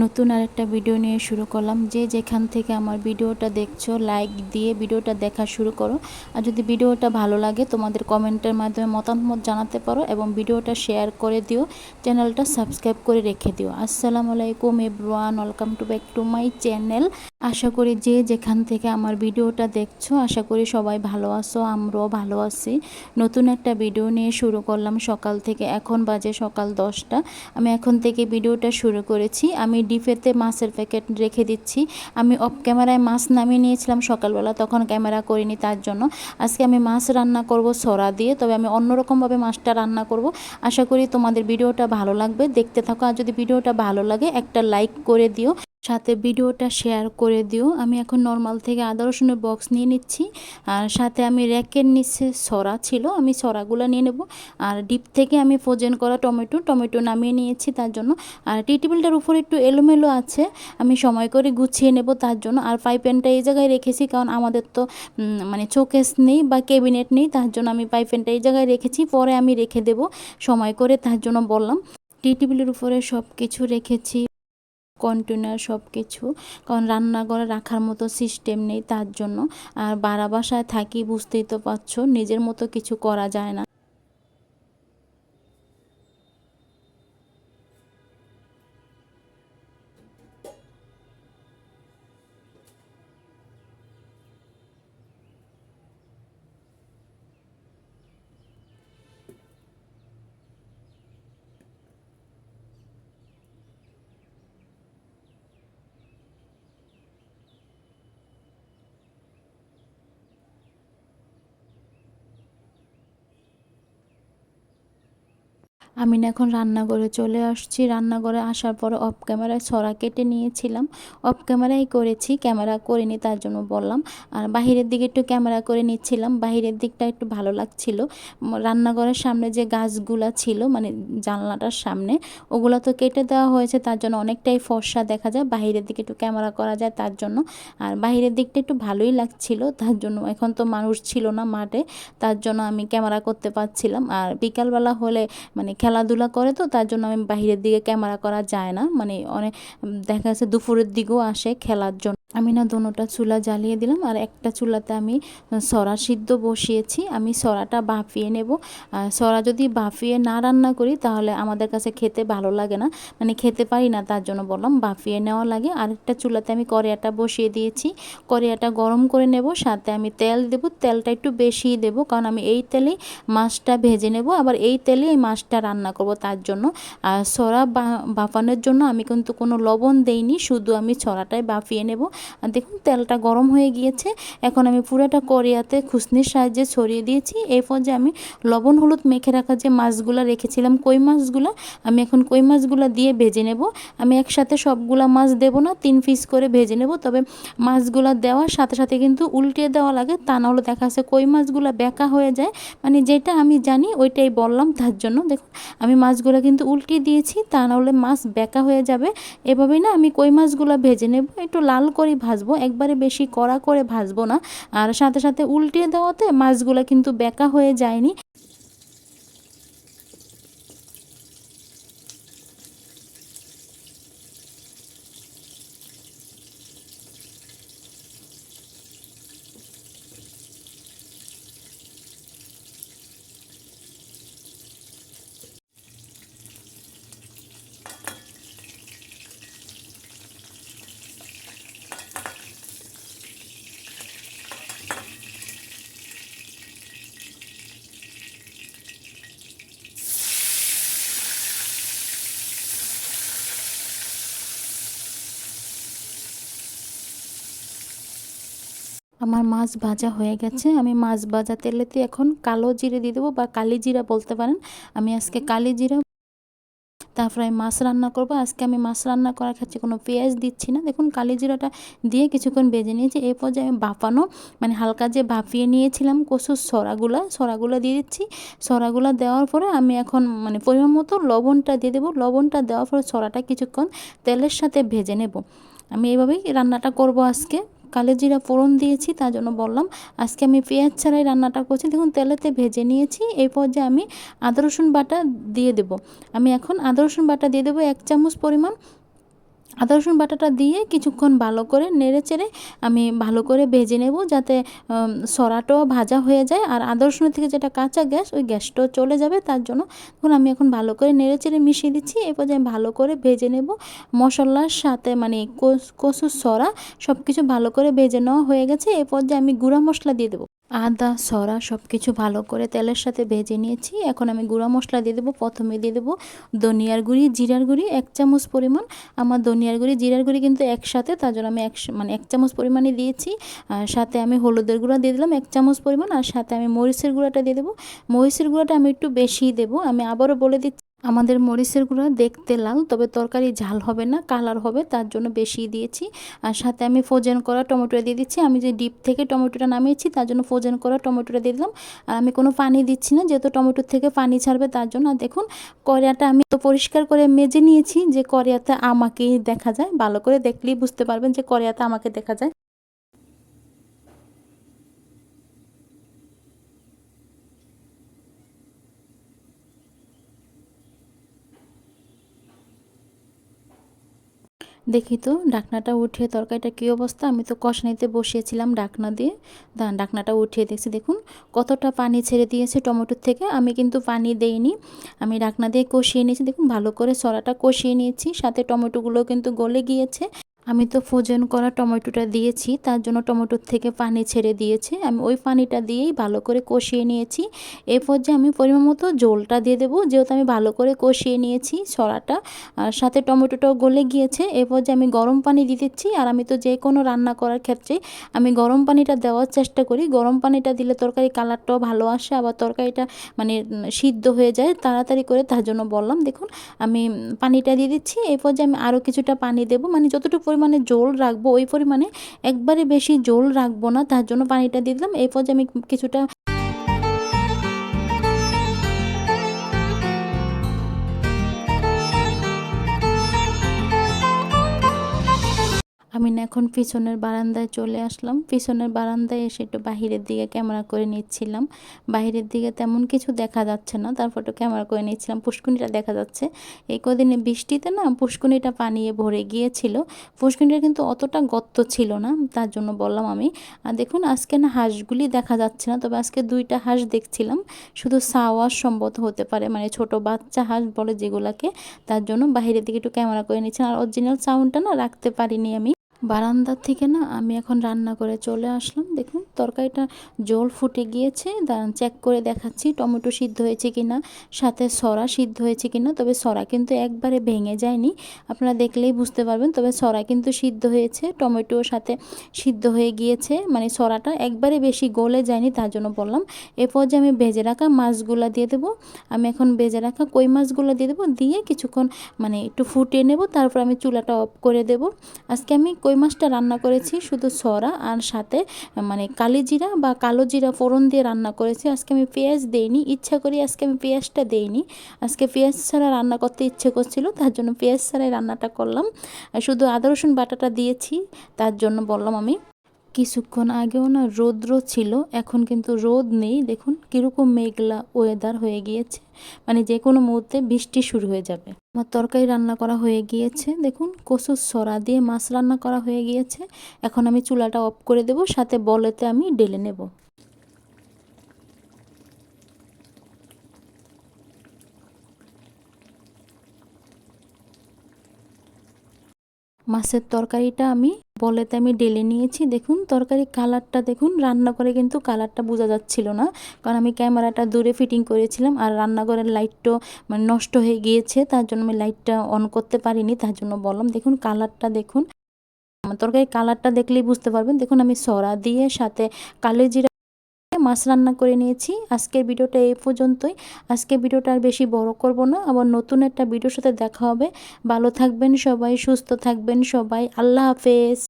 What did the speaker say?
নতুন আরেকটা ভিডিও নিয়ে শুরু করলাম। যে যেখান থেকে আমার ভিডিওটা দেখছ লাইক দিয়ে ভিডিওটা দেখা শুরু করো। আর যদি ভিডিওটা ভালো লাগে, তোমাদের কমেন্টের মাধ্যমে মতামত জানাতে পারো এবং ভিডিওটা শেয়ার করে দিও। চ্যানেলটা সাবস্ক্রাইব করে রেখে দিও। আসসালামু আলাইকুম everyone welcome to back to my channel আশা করি যে যেখান থেকে আমার ভিডিওটা দেখছ, আশা করি সবাই ভালো আছো, আমরাও ভালো আছি। নতুন একটা ভিডিও নিয়ে শুরু করলাম সকাল থেকে, এখন বাজে সকাল দশটা। আমি এখন থেকে ভিডিওটা শুরু করেছি। আমি ডিপেতে মাছের প্যাকেট রেখে দিচ্ছি। আমি অফ ক্যামেরায় মাছ নামিয়ে নিয়েছিলাম সকালবেলা, তখন ক্যামেরা করিনি তার জন্য। আজকে আমি মাছ রান্না করব সরা দিয়ে, তবে আমি অন্যরকমভাবে মাছটা রান্না করব। আশা করি তোমাদের ভিডিওটা ভালো লাগবে। দেখতে থাকো, আর যদি ভিডিওটা ভালো লাগে, একটা লাইক করে দিও। সাথে ভিডিওটা শেয়ার করে দিও। আমি এখন নর্মাল থেকে আদা রসুনের বক্স নিয়ে নিচ্ছি। আর সাথে আমি র্যাকের নিচে সরা ছিল, আমি সরাগুলো নিয়ে নেব। আর ডিপ থেকে আমি ফোজেন করা টমেটো টমেটো নামিয়ে নিয়েছি তার জন্য। আর টি টেবিলটার উপর একটু এলোমেলো আছে, আমি সময় করে গুছিয়ে নেব তার জন্য। আর ফ্রাই প্যানটা এই জায়গায় রেখেছি, কারণ আমাদের তো মানে চোকেস নেই বা ক্যাবিনেট নেই, তার জন্য আমি পাই প্যানটা এই জায়গায় রেখেছি। পরে আমি রেখে দেব, সময় করে তার জন্য বললাম। টি টেবিলের উপরে সব কিছু রেখেছি। কন্টেনার সব কিছু কারণ রান্নাঘরে রাখার মতো সিস্টেম নেই তার জন্য। আর বাড়া বাসায় থাকি, বুঝতেই তো পারছ, নিজের মতো কিছু করা যায় না। আমি না এখন রান্নাঘরে চলে আসছি। রান্নাঘরে আসার পরে অফ ক্যামেরায় ছড়া কেটে নিয়েছিলাম। অফ ক্যামেরাই করেছি ক্যামেরা করে করিনি তার জন্য বললাম। আর বাহিরের দিকে একটু ক্যামেরা করে নিচ্ছিলাম। বাহিরের দিকটা একটু ভালো লাগছিল। রান্নাঘরের সামনে যে গাছগুলা ছিল মানে জানলাটার সামনে, ওগুলো তো কেটে দেওয়া হয়েছে। তার জন্য অনেকটাই ফর্সা দেখা যায়। বাহিরের দিকে একটু ক্যামেরা করা যায় তার জন্য। আর বাহিরের দিকটা একটু ভালোই লাগছিল। তার জন্য এখন তো মানুষ ছিল না মাঠে। তার জন্য আমি ক্যামেরা করতে পারছিলাম। আর বিকালবেলা হলে মানে খেলাধুলা করে তো, তার জন্য আমি বাহিরের দিকে ক্যামেরা করা যায় না। মানে অনেক দেখা যাচ্ছে দুপুরের দিকেও আসে খেলার জন্য। আমি না দোনোটা চুলা জ্বালিয়ে দিলাম আর একটা চুলাতে আমি সরা সিদ্ধ বসিয়েছি। আমি সরাটা বাফিয়ে নেব। আর সরা যদি বাফিয়ে না রান্না করি তাহলে আমাদের কাছে খেতে ভালো লাগে না। মানে খেতে পারি না, তার জন্য বললাম বাফিয়ে নেওয়া লাগে। আরেকটা চুলাতে আমি করিয়াটা বসিয়ে দিয়েছি। করিয়াটা গরম করে নেব, সাথে আমি তেল দেব। তেলটা একটু বেশি দেব, কারণ আমি এই তেলেই মাছটা ভেজে নেব। আবার এই তেলে এই মাছটা রান্না করব তার জন্য। আর সরা বাফানোর জন্য আমি কিন্তু কোনো লবণ দেইনি, শুধু আমি ছড়াটাই বাফিয়ে নেব। আর দেখুন, তেলটা গরম হয়ে গিয়েছে। এখন আমি পুরোটা করিয়াতে খুসনির সাহায্যে ছড়িয়ে দিয়েছি। এরপর যে আমি লবণ, হলুদ মেখে রাখা যে মাছগুলো রেখেছিলাম, কই মাছগুলো, আমি এখন কই মাছগুলো দিয়ে ভেজে নেব। আমি একসাথে সবগুলা মাছ দেব না, তিন পিস করে ভেজে নেব। তবে মাছগুলো দেওয়ার সাথে সাথে কিন্তু উল্টে দেওয়া লাগে, তা নাহলে দেখা যাচ্ছে কই মাছগুলো বেঁকা হয়ে যায়। মানে যেটা আমি জানি, ওইটাই বললাম তার জন্য। দেখুন, আমি মাছগুলো কিন্তু উল্টে দিয়েছি, তা নাহলে মাছ বেঁকা হয়ে যাবে। এভাবেই না আমি কই মাছগুলো ভেজে নেব। একটু লাল করে ভাজবো, একবারে বেশি কড়া করে ভাজবো না। আর সাথে সাথে উল্টিয়ে দেওয়াতে মাছগুলো কিন্তু বেঁকা হয়ে যায়নি। আমার মাছ ভাজা হয়ে গেছে। আমি মাছ ভাজা তেলেতে এখন কালো জিরে দিয়ে দেবো বা কালি জিরা বলতে পারেন। আমি আজকে কালি জিরা তারপরে আমি মাছ রান্না করব। আজকে আমি মাছ রান্না করার ক্ষেত্রে কোনো পেঁয়াজ দিচ্ছি না। দেখুন কালি জিরাটা দিয়ে কিছুক্ষণ বেজে নিয়েছি। এই পর্যায়ে আমি বাফানো মানে হালকা যে বাফিয়ে নিয়েছিলাম কচুর সরাগুলা সরাগুলো দিয়ে দিচ্ছি। সরাগুলো দেওয়ার পরে আমি এখন মানে পরিমাণ মতো লবণটা দিয়ে দেবো। লবণটা দেওয়ার পরে সরাটা কিছুক্ষণ তেলের সাথে ভেজে নেব। আমি এইভাবেই রান্নাটা করব আজকে। কালো জিরা ফোড়ন দিয়েছি, তার জন্য বললাম, আজকে আমি পেঁয়াজ ছাড়াই রান্নাটা করছি। দেখুন, তেলেতে ভেজে নিয়েছি, এই পর্যায়ে আমি আদা রসুন বাটা দিয়ে দেব। আমি এখন আদা রসুন বাটা দিয়ে দেবো এক চামচ পরিমাণ আদা, রসুন বাটাটা দিয়ে কিছুক্ষণ ভালো করে নেড়ে চেড়ে আমি ভালো করে ভেজে নেব যাতে সরাটাও ভাজা হয়ে যায়। আর আদা, রসুনের থেকে যেটা কাঁচা গ্যাস, ওই গ্যাসটাও চলে যাবে তার জন্য। এখন আমি এখন ভালো করে নেড়ে চেড়ে মিশিয়ে দিচ্ছি এরপর আমি ভালো করে ভেজে নেব। মশলার সাথে মানে কচুর সরা সব কিছু ভালো করে ভেজে নেওয়া হয়ে গেছে। এরপর যে আমি গুঁড়া মশলা দিয়ে দেবো। আদা, সরা সব কিছু ভালো করে তেলের সাথে ভেজে নিয়েছি। এখন আমি গুঁড়া মশলা দিয়ে দেবো। প্রথমে দিয়ে দেবো ধনিয়ার গুঁড়ি, জিরার গুঁড়ি, এক চামচ পরিমাণ। আমার ধনিয়ার গুঁড়ি, জিরার গুঁড়ি কিন্তু একসাথে, তার জন্য আমি এক মানে এক চামচ পরিমাণে দিয়েছি। আর সাথে আমি হলুদের গুঁড়া দিয়ে দিলাম এক চামচ পরিমাণ। আর সাথে আমি মরিচের গুঁড়াটা দিয়ে দেবো। মরিচের গুঁড়াটা আমি একটু বেশি দেবো। আমি আবারও বলে দিচ্ছি আমাদের মরিচের গুঁড়া দেখতে লাল, তবে তরকারি ঝাল হবে না কালার হবে, তার জন্য বেশি দিয়েছি। আর সাথে আমি ফ্রোজেন করা টমেটোটা দিয়ে দিচ্ছি। আমি যে ডিপ থেকে টমেটোটা নামিয়েছি, তার জন্য ফ্রোজেন করা টমেটোটা দিয়ে দিলাম। আর আমি কোনো পানি দিচ্ছি না, যেহেতু টমেটোর থেকে পানি ছাড়বে, তার জন্য আর দেখুন করিয়াটা আমি তো পরিষ্কার করে মেজে নিয়েছি যে করিয়াতে আমাকেই দেখা যায়। ভালো করে দেখলেই বুঝতে পারবেন যে করিয়াতে আমাকে দেখা যায়। দেখি তো, ডাকনাটা উঠিয়ে তরকারিটা কী অবস্থা? আমি তো কষানিতে বসিয়েছিলাম ডাকনা দিয়ে। দা- ডাকনাটা উঠিয়ে দেখছি, দেখুন, কতটা পানি ছেড়ে দিয়েছে টমেটোর থেকে। আমি কিন্তু পানি দেইনি। আমি ডাকনা দিয়ে কষিয়ে নিয়েছি। দেখুন, ভালো করে সরাটা কষিয়ে নিয়েছি। সাথে টমেটোগুলো কিন্তু গলে গিয়েছে। আমি তো ফ্রোজেন করা টমেটোটা দিয়েছি, তার জন্য টমেটোর থেকে পানি ছেড়ে দিয়েছে। আমি ওই পানিটা দিয়েই ভালো করে কষিয়ে নিয়েছি। এই পর্যায়ে আমি পরিমাণ মতো জলটা দিয়ে দেবো, যেহেতু আমি ভালো করে কষিয়ে নিয়েছি সরাটা, আর সাথে টমেটোটাও গলে গিয়েছে। এই পর্যায়ে আমি গরম পানি দিয়ে দিচ্ছি, আর আমি তো যে কোনো রান্না করার ক্ষেত্রে আমি গরম পানিটা দেওয়ার চেষ্টা করি। গরম পানিটা দিলে তরকারি কালারটাও ভালো আসে, আবার তরকারিটা মানে সিদ্ধ হয়ে যায় তাড়াতাড়ি করে, তার জন্য বললাম, দেখুন, আমি পানিটা দিয়ে দিচ্ছি। এই পর্যায়ে আমি আরও কিছুটা পানি দেবো মানে যতটুকু পরিমাণে জল রাখব, ওই পরিমাণে একবারে বেশি জল রাখব না, তার জন্য পানিটা দিয়ে দিলাম। এরপর যে আমি কিছুটা আমি না এখন পিছনের বারান্দায় চলে আসলাম। পিছনের বারান্দায় এসে একটু বাহিরের দিকে ক্যামেরা করে নিচ্ছিলাম। বাহিরের দিকে তেমন কিছু দেখা যাচ্ছে না। তারপর একটু ক্যামেরা করে নিচ্ছিলাম। পুষ্কুনিটা দেখা যাচ্ছে। এই কদিনে বৃষ্টিতে না পুষ্কুনিটা পানিয়ে ভরে গিয়েছিল। পুষ্কুনিটা কিন্তু অতটা গর্ত ছিল না, তার জন্য বললাম আমি। আর দেখুন, আজকে না হাঁসগুলি দেখা যাচ্ছে না, তবে আজকে দুইটা হাঁস দেখছিলাম। শুধু সাওয়ার সম্ভবত হতে পারে মানে ছোট বাচ্চা হাঁস বলে যেগুলাকে, তার জন্য বাহিরের দিকে একটু ক্যামেরা করে নিচ্ছিলাম। আর অরিজিনাল সাউন্ডটা না রাখতে পারিনি আমি। বারান্দার থেকে না আমি এখন রান্না করে চলে আসলাম দেখুন। তরকারিটা জল ফুটে গিয়েছে চেক করে দেখাচ্ছি টমেটো সিদ্ধ হয়েছে কি না সাথে সরা সিদ্ধ হয়েছে কি না তবে সরা কিন্তু একবারে ভেঙে যায়নি, আপনারা দেখলেই বুঝতে পারবেন, তবে সরা কিন্তু সিদ্ধ হয়েছে টমেটোর সাথে সিদ্ধ হয়ে গিয়েছে মানে সরাটা একবারে বেশি গলে যায়নি তার জন্য বললাম এরপর যে আমি ভেজে রাখা মাছগুলো দিয়ে দেবো, আমি এখন ভেজে রাখা কই মাছগুলো দিয়ে দেবো, দিয়ে কিছুক্ষণ মানে একটু ফুটিয়ে নেব, তারপর আমি চুলাটা অফ করে দেব, আজকে আমি কই মাছটা রান্না করেছি, শুধু সরা আর সাথে মানে কালি জিরা বা কালো জিরা ফোড়ন দিয়ে রান্না করেছি। আজকে আমি পেঁয়াজ দেইনি, ইচ্ছা করি আজকে আমি পেঁয়াজটা দেইনি। আজকে পেঁয়াজ ছাড়া রান্না করতে ইচ্ছে করছিল, তার জন্য পেঁয়াজ ছাড়াই রান্নাটা করলাম। শুধু আদা রসুন বাটাটা দিয়েছি, তার জন্য বললাম আমি কিছুক্ষণ আগেও না রৌদ্র ছিল, এখন কিন্তু রোদ নেই। দেখুন কীরকম মেঘলা ওয়েদার হয়ে গিয়েছে। মানে যে কোনো মুহূর্তে বৃষ্টি শুরু হয়ে যাবে। আমার তরকারি রান্না করা হয়ে গিয়েছে। দেখুন কচুর সরা দিয়ে মাছ রান্না করা হয়ে গিয়েছে। এখন আমি চুলাটা অফ করে দেব, সাথে বলেতে আমি ডেলে নেব। মাছের তরকারিটা আমি বলেতে আমি ডেলে নিয়েছি। দেখুন তরকারি কালারটা দেখুন, রান্না করে কিন্তু কালারটা বোঝা যাচ্ছিল না। কারণ আমি ক্যামেরাটা দূরে ফিটিং করেছিলাম আর রান্নাঘরের লাইটটাও মানে নষ্ট হয়ে গিয়েছে, তার জন্য আমি লাইটটা অন করতে পারিনি, তার জন্য বললাম, দেখুন, কালারটা দেখুন। তরকারি কালারটা দেখলেই বুঝতে পারবেন। দেখুন, আমি সরা দিয়ে সাথে কালো জিরা মাছ রান্না করে নিয়েছি। আজকের ভিডিওটা এই পর্যন্তই। আজকে ভিডিওটা আর বেশি বড় করব না। আবার নতুন একটা ভিডিওর সাথে দেখা হবে। ভালো থাকবেন সবাই, সুস্থ থাকবেন সবাই। আল্লাহ হাফেজ।